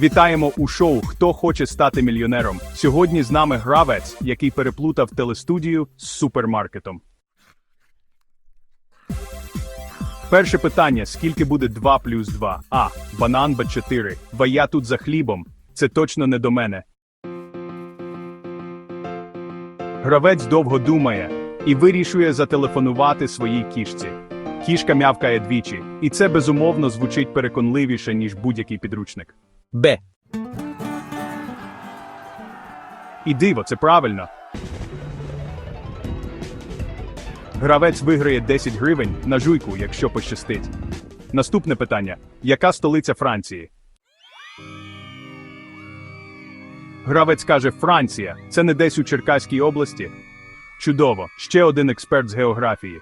Вітаємо у шоу Хто хоче стати мільйонером. Сьогодні з нами гравець, який переплутав телестудію з супермаркетом. Перше питання: скільки буде 2 плюс 2? А. Банан Б4. Ба я тут за хлібом. Це точно не до мене. Гравець довго думає і вирішує зателефонувати своїй кішці. Кішка мявкає двічі, і це безумовно звучить переконливіше, ніж будь-який підручник. Б. І диво, це правильно. Гравець виграє 10 гривень на жуйку, якщо пощастить. Наступне питання: яка столиця Франції? Гравець каже Франція. Це не десь у Черкаській області. Чудово, ще один експерт з географії.